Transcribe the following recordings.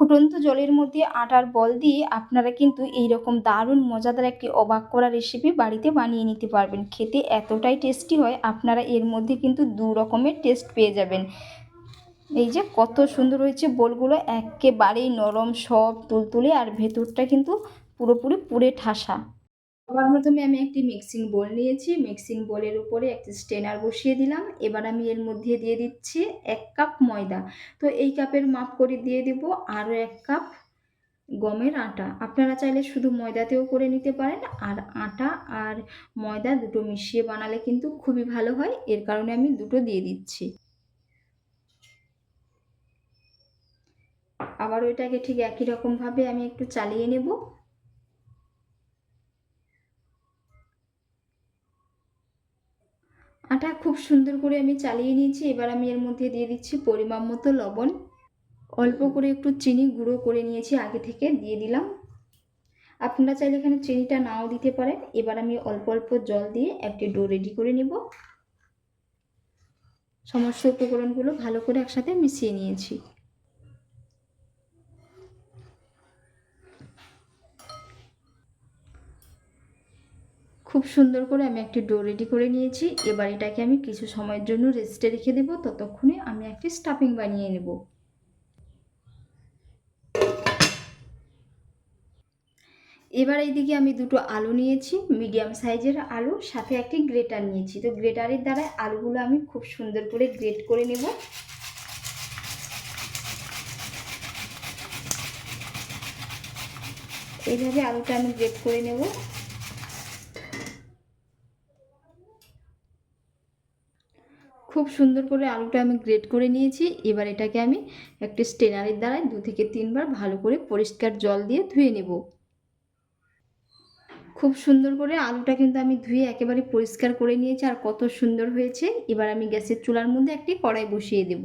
ফুটন্ত জলের মধ্যে আটার বল দিয়ে আপনারা কিন্তু এই রকম দারুণ মজাদার একটি অবাক করা রেসিপি বাড়িতে বানিয়ে নিতে পারবেন। খেতে এতটাই টেস্টি হয়, আপনারা এর মধ্যে কিন্তু দু রকমের টেস্ট পেয়ে যাবেন। এই যে কত সুন্দর হয়েছে বলগুলো, একেবারেই নরম, সব তুলতুলে, আর ভেতরটা কিন্তু পুরোপুরি পুড়ে ঠাসা। সবার প্রথমে আমি একটি মিক্সিং বোল নিয়েছি। মিক্সিং বোলের উপরে একটি স্টেনার বসিয়ে দিলাম। এবার আমি এর মধ্যে দিয়ে দিচ্ছি এক কাপ ময়দা। তো এই কাপের মাপ করে দিয়ে দেব। আরও এক কাপ গমের আটা। আপনারা চাইলে শুধু ময়দাতেও করে নিতে পারেন। আর আটা আর ময়দা দুটো মিশিয়ে বানালে কিন্তু খুবই ভালো হয়। এর কারণে আমি দুটো দিয়ে দিচ্ছি। আবার ওইটাকে ঠিক একই রকমভাবে আমি একটু চালিয়ে নেব। আটা খুব সুন্দর করে আমি চালিয়ে নিয়েছি, এবার আমি এর মধ্যে দিয়ে দিচ্ছি পরিমাণ মতো লবণ। অল্প করে একটু চিনি গুঁড়ো করে নিয়েছি আগে থেকে, দিয়ে দিলাম। আপনারা চাইলে এখানে চিনিটা নাও দিতে পারেন। এবার আমি অল্প অল্প জল দিয়ে একটি ডো রেডি করে নেব। সমস্ত উপকরণগুলো ভালো করে একসাথে মিশিয়ে নিয়েছি। খুব সুন্দর করে আমি একটি ডো রেডি করে নিয়েছি। এবার এটাকে আমি কিছু সময়ের জন্য রেস্টে রেখে দেবো। ততক্ষণে আমি একটি স্টাফিং বানিয়ে নেব। এবার এইদিকে আমি দুটো আলু নিয়েছি, মিডিয়াম সাইজের আলু, সাথে একটি গ্রেটার নিয়েছি। তো গ্রেটারের দ্বারা আলুগুলো আমি খুব সুন্দর করে গ্রেট করে নেব। এইভাবে আলুটা আমি গ্রেট করে নেব। খুব সুন্দর করে আলুটা আমি গ্রেট করে নিয়েছি। এবার এটাকে আমি একটি স্টেনারের দ্বারাই দু থেকে তিনবার ভালো করে পরিষ্কার জল দিয়ে ধুয়ে নেব। খুব সুন্দর করে আলুটা কিন্তু আমি ধুয়ে একেবারে পরিষ্কার করে নিয়েছি আর কত সুন্দর হয়েছে। এবার আমি গ্যাসের চুলার মধ্যে একটি কড়াই বসিয়ে দেব।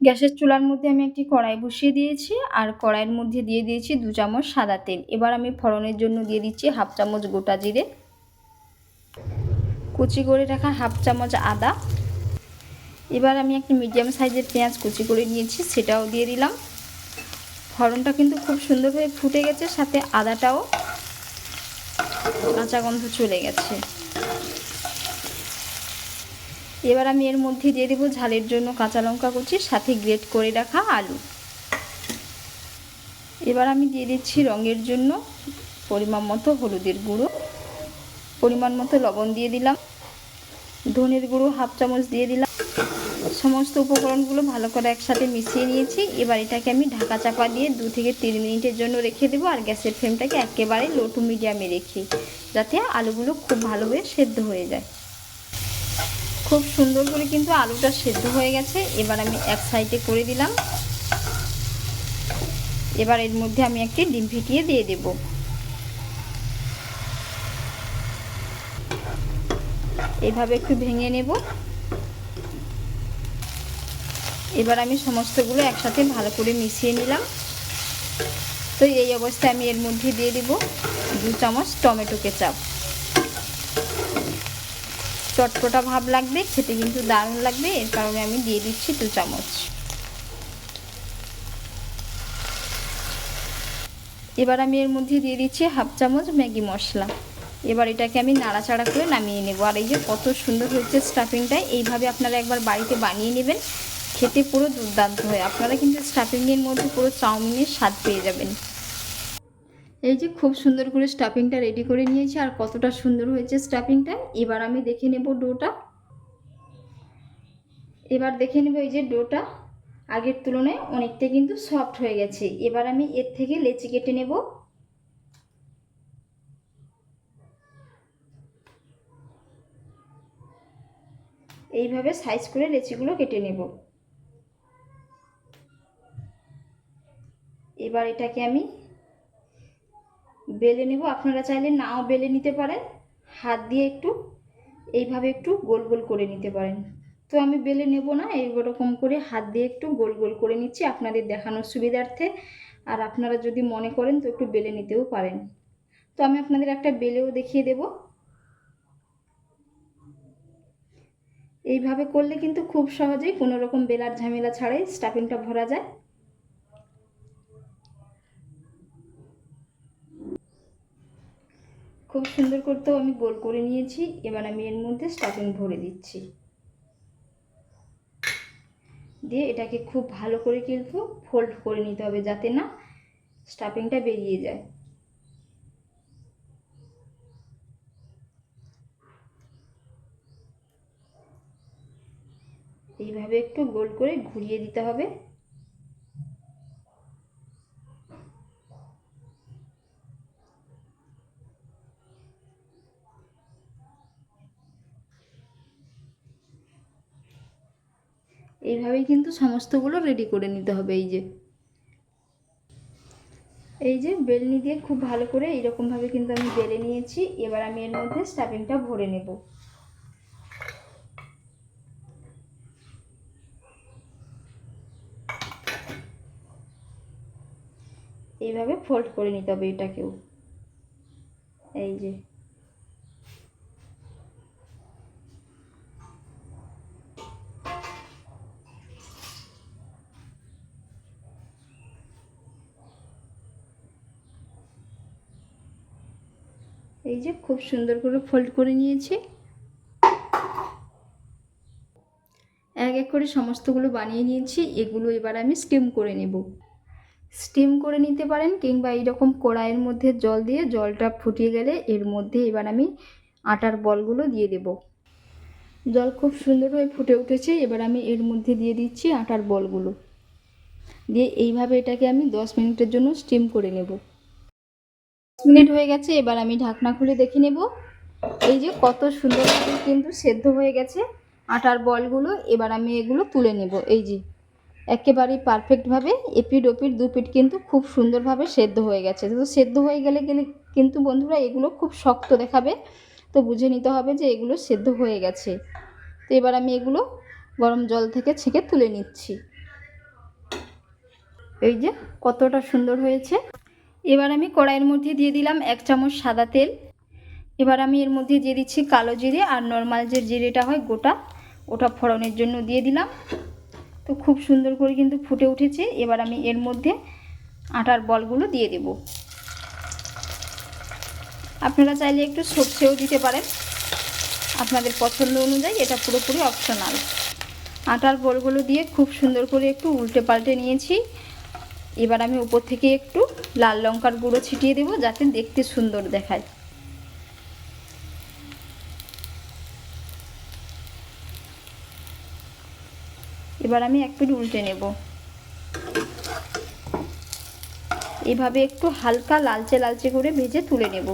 গ্যাসের চুলার মধ্যে আমি একটি কড়াই বসিয়ে দিয়েছি আর কড়াইয়ের মধ্যে দিয়ে দিয়েছি দু চামচ সাদা তেল। এবার আমি ফোড়নের জন্য দিয়ে দিচ্ছি হাফ চামচ গোটা জিরে। কুচি করে রাখা হাফ চামচ আদা। এবার আমি একটা মিডিয়াম সাইজের পেঁয়াজ কুচি করে নিয়েছি, সেটাও দিয়ে দিলাম। ফড়নটা কিন্তু খুব সুন্দরভাবে ফুটে গেছে, সাথে আদাটাও কাঁচা গন্ধ চলে গেছে। এবার আমি এর মধ্যে দিয়ে দেবো ঝালের জন্য কাঁচা লঙ্কা কুচি, সাথে গ্রেট করে রাখা আলু। এবার আমি দিয়ে দিচ্ছি রঙের জন্য পরিমাণ মতো হলুদের গুঁড়ো। পরিমাণ মতো লবণ দিয়ে দিলাম। ধনের গুঁড়ো হাফ চামচ দিয়ে দিলাম। সমস্ত উপকরণগুলো ভালো করে একসাথে মিশিয়ে নিয়েছি। এবার এটাকে আমি ঢাকা চাপা দিয়ে দু থেকে তিন মিনিটের জন্য রেখে দেবো আর গ্যাসের ফ্লেমটাকে একেবারে লো টু মিডিয়ামে রেখি, যাতে আলুগুলো খুব ভালোভাবে সেদ্ধ হয়ে যায়। খুব সুন্দর করে কিন্তু আলুটা সেদ্ধ হয়ে গেছে। এবার আমি এক সাইডে করে দিলাম। এবার এর মধ্যে আমি একটি ডিম ফিটিয়ে দিয়ে দেব। এইভাবে একটু ভেঙে নেব। এবার আমি সমস্তগুলো একসাথে ভালো করে মিশিয়ে নিলাম। তো এই অবস্থায় আমি এর মধ্যে দিয়ে দিব দু চামচ টমেটো কেচাপ। চটপটা ভাব লাগবে, খেতে কিন্তু দারুণ লাগবে, এর কারণে আমি দিয়ে দিচ্ছি দু চামচ। এবার আমি এর মধ্যে দিয়ে দিচ্ছি হাফ চামচ ম্যাগি মশলা। এবার এটাকে আমি নাড়াচাড়া করে নামিয়ে নেব। আর এই যে কত সুন্দর হয়েছে স্টাফিংটা, এইভাবে আপনারা একবার বাড়িতে বানিয়ে নেবেন। খেতে পুরো দুর্দান্ত হয়। আপনারা কিন্তু স্টাফিংয়ের মধ্যে পুরো চাউমিনের স্বাদ পেয়ে যাবেন। এই যে খুব সুন্দর করে স্টাফিংটা রেডি করে নিয়েছি আর কতটা সুন্দর হয়েছে স্টাফিংটা এবার আমি দেখে নেব ডোটা। এবার দেখে নেব এই যে ডোটা। আগের তুলনায় অনেকটা কিন্তু সফট হয়ে গেছে। এবার আমি এর থেকে লেচি কেটে নেব। এইভাবে সাইজ করে লেচিগুলো কেটে নেব। এবার এটাকে আমি বেলে নেব। আপনারা চাইলে নাও বেলে নিতে পারেন। হাত দিয়ে একটু এইভাবে একটু গোল গোল করে নিতে পারেন। তো আমি বেলে নেব না এইরকম করে হাত দিয়ে একটু গোল গোল করে নিচ্ছি আপনাদের দেখানোর সুবিধার্থে। আর আপনারা যদি মনে করেন তো একটু বেলে নিতেও পারেন। তো আমি আপনাদের একটা বেলেও দেখিয়ে দেব। এইভাবে করলে কিন্তু খুব সহজেই কোনো রকম বেলার ঝামেলা ছাড়াই স্টাফিংটা ভরা যায়। খুব সুন্দর করতেও আমি গোল করে নিয়েছি। এবার আমি এর মধ্যে স্টাফিং ভরে দিচ্ছি। দিয়ে এটাকে খুব ভালো করে কিন্তু ফোল্ড করে নিতে হবে যাতে না স্টাফিংটা বেরিয়ে যায়। এইভাবে একটু গোল করে ঘুরিয়ে দিতে হবে। এইভাবেই কিন্তু সমস্তগুলো রেডি করে নিতে হবে, এই যে। এই যে বেলনি দিয়ে খুব ভালো করে এইরকমভাবে কিন্তু আমি বেলে নিয়েছি, এবার আমি এর মধ্যে স্টাফিংটা ভরে নেব। এইভাবে ফোল্ড করে নিতে হবে এটাকেও। এই যে। এই যে খুব সুন্দর করে ফোল্ড করে নিয়েছি। এক এক করে সমস্তগুলো বানিয়ে নিয়েছি, এগুলো এবার আমি স্টিম করে নেব। স্টিম করে নিতে পারেন কিংবা এইরকম কড়াইয়ের মধ্যে জল দিয়ে জলটা ফুটিয়ে গেলে এর মধ্যে এবার আমি আটার বলগুলো দিয়ে দেব। জল খুব সুন্দর হয়ে ফুটে উঠেছে, এবার আমি এর মধ্যে দিয়ে দিচ্ছি আটার বলগুলো। দিয়ে এইভাবে এটাকে আমি দশ মিনিটের জন্য স্টিম করে নেব। মিনিট হয়ে গেছে, এবার আমি ঢাকনা খুলে দেখে নেব। এই যে কত সুন্দরভাবে কিন্তু সেদ্ধ হয়ে গেছে আটার বলগুলো, এবার আমি এগুলো তুলে নেব। এই যে একেবারেই পারফেক্টভাবে এপিড ওপিড দুপিড কিন্তু খুব সুন্দরভাবে সেদ্ধ হয়ে গেছে। তো সেদ্ধ হয়ে গেলে গেলে কিন্তু বন্ধুরা এগুলো খুব শক্ত দেখাবে, তো বুঝে নিতে হবে যে এগুলো সেদ্ধ হয়ে গেছে। তো এবার আমি এগুলো গরম জল থেকে ছেঁকে তুলে নিচ্ছি। এই যে কতটা সুন্দর হয়েছে। এবার আমি কড়াইয়ের মধ্যে দিয়ে দিলাম এক চামচ সাদা তেল। এবার আমি এর মধ্যে দিয়ে দিচ্ছি কালো জিরে আর নর্মাল যে জিরেটা হয় গোটা, ওটা ফোড়নের জন্য দিয়ে দিলাম। তো খুব সুন্দর করে কিন্তু ফুটে উঠেছে। এবার আমি এর মধ্যে আটার বলগুলো দিয়ে দেব। আপনারা চাইলে একটু সর্ষেও দিতে পারেন। আপনাদের পছন্দ অনুযায়ী এটা পুরোপুরি অপশনাল আটার বলগুলো দিয়ে খুব সুন্দর করে একটু উল্টে পাল্টে নিয়েছি। এবার আমি উপর থেকে একটু লাল লঙ্কার গুঁড়ো ছিটিয়ে দেবো যাতে দেখতে সুন্দর দেখায়। এবার আমি এক পিঠ উল্টে নেব। এভাবে একটু হালকা লালচে লালচে করে ভেজে তুলে নেব।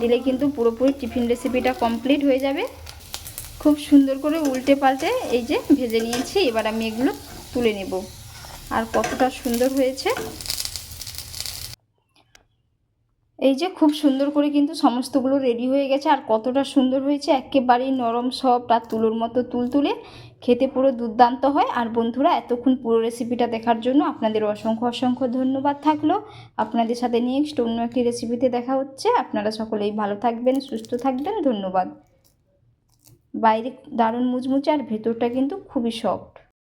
দিলে কিন্তু পুরোপুরি টিফিন রেসিপিটা কমপ্লিট হয়ে যাবে। খুব সুন্দর করে উল্টে পাল্টে এই যে ভেজে নিয়েছি, এবার আমি এগুলো তুলে নেব। আর কতটা সুন্দর হয়েছে। এই যে খুব সুন্দর করে কিন্তু সমস্তগুলো রেডি হয়ে গেছে, আর কতটা সুন্দর হয়েছে, একেবারেই নরম সফট আর তুলোর মতো তুল তুলে খেতে পুরো দুর্দান্ত হয়। আর বন্ধুরা, এতক্ষণ পুরো রেসিপিটা দেখার জন্য আপনাদের অসংখ্য অসংখ্য ধন্যবাদ থাকল। আপনাদের সাথে নেক্সট অন্য একটি রেসিপিতে দেখা হচ্ছে। আপনারা সকলেই ভালো থাকবেন, সুস্থ থাকবেন। ধন্যবাদ। বাইরে দারুণ মুচমুচে আর ভেতরটা কিন্তু খুবই সফট